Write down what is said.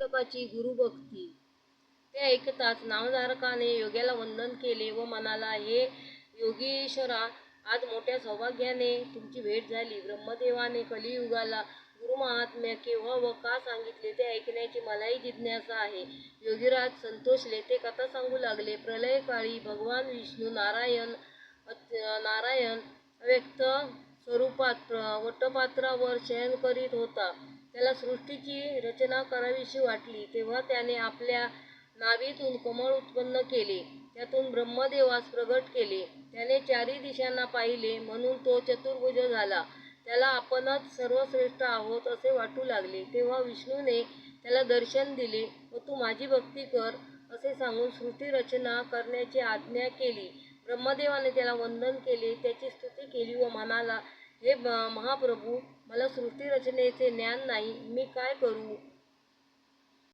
पुस्तकाची गुरुभक्ती ते ऐकताच नामधारकाने योग्याला वंदन केले व म्हणाला हे योगीश्वरा आज मोठ्या सौभाग्याने तुमची भेट झाली. ब्रह्मदेवाने कलियुगाला गुरुमाहात्म्य केव्हा व का सांगितले ते ऐकण्याची मलाही जिज्ञासा आहे. योगीराज संतोषले ते कथा सांगू लागले. प्रलयकाळी भगवान विष्णू नारायण नारायण अव्यक्त स्वरूपात वटपात्रावर शयन करीत होता. त्याला सृष्टीची रचना करावीशी वाटली तेव्हा त्याने आपल्या नावीतून कमळ उत्पन्न केले. त्यातून ब्रह्मदेवास प्रगट केले. त्याने चारी दिशांना पाहिले म्हणून तो चतुर्भुज झाला. त्याला आपणच सर्वश्रेष्ठ आहोत असे वाटू लागले. तेव्हा विष्णूने त्याला दर्शन दिले व तू माझी भक्ती कर असे सांगून सृष्टी रचना करण्याची आज्ञा केली. ब्रह्मदेवाने त्याला वंदन केले त्याची स्तुती केली व म्हणाला हे ब- महाप्रभू मला सृष्टी रचनेचे ज्ञान नाही मी काय करू?